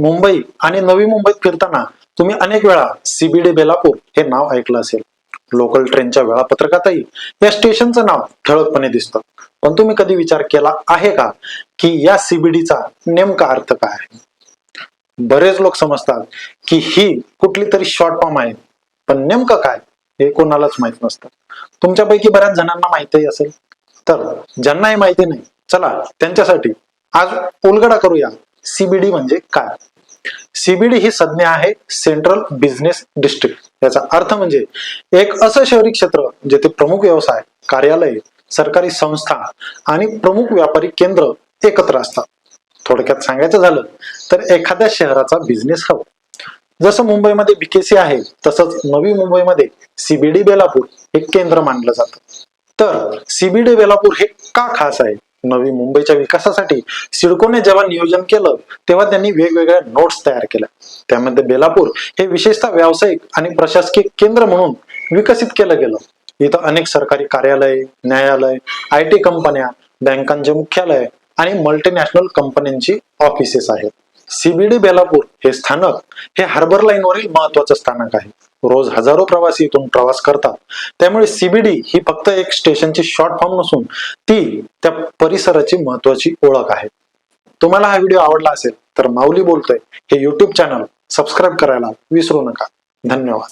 मुंबई आणि नवी मुंबईत फिरताना तुम्ही अनेक वेळा सीबीडी बेलापूर हे नाव ऐकलं असेल. लोकल ट्रेनच्या वेळापत्रकातही या स्टेशनचं नाव ठळकपणे दिसतं. पण तुम्ही कधी विचार केला आहे का की या सीबीडीचा नेमका अर्थ काय आहे? बरेच लोक समजतात की ही कुठली तरी शॉर्ट फॉर्म आहे. पण नेमकं काय हे कोणालाच माहीत नसतं. तुमच्यापैकी बऱ्याच जणांना माहितीही असेल. तर ज्यांनाही माहिती नाही चला त्यांच्यासाठी आज उलगडा करूया. सीबीडी म्हणजे काय? सीबीडी ही संज्ञा आहे सेंट्रल बिझनेस डिस्ट्रिक्ट. याचा अर्थ म्हणजे एक असं शहरी क्षेत्र जेथे प्रमुख व्यवसाय कार्यालय सरकारी संस्था आणि प्रमुख व्यापारी केंद्र एकत्र असतात. थोडक्यात सांगायचं झालं तर एखाद्या शहराचा बिझनेस हवं. जसं मुंबईमध्ये बीकेसी आहे तसंच नवी मुंबईमध्ये सीबीडी बेलापूर हे केंद्र मानलं जातं. तर सीबीडी बेलापूर हे का खास आहे? नवी मुंबईच्या विकासासाठी सिडकोने जेव्हा नियोजन केलं तेव्हा त्यांनी वेगवेगळ्या नोट्स तयार केल्या. त्यामध्ये बेलापूर हे विशेषतः व्यावसायिक आणि प्रशासकीय केंद्र म्हणून विकसित केलं गेलं. इथं अनेक सरकारी कार्यालय न्यायालय आय टी कंपन्या बँकांचे मुख्यालय आणि मल्टीनॅशनल कंपन्यांची ऑफिसेस आहेत. सीबीडी बेलापूर हे स्थानक हे हार्बर लाईनवरील महत्वाचं स्थानक आहे. रोज हजारो प्रवासी इथून प्रवास करतात. त्यामुळे सीबीडी ही फक्त एक स्टेशनची शॉर्ट फॉर्म नसून ती त्या परिसराची महत्वाची ओळख आहे. तुम्हाला हा व्हिडिओ आवडला असेल तर माऊली बोलतोय हे युट्यूब चॅनल सबस्क्राईब करायला विसरू नका. धन्यवाद.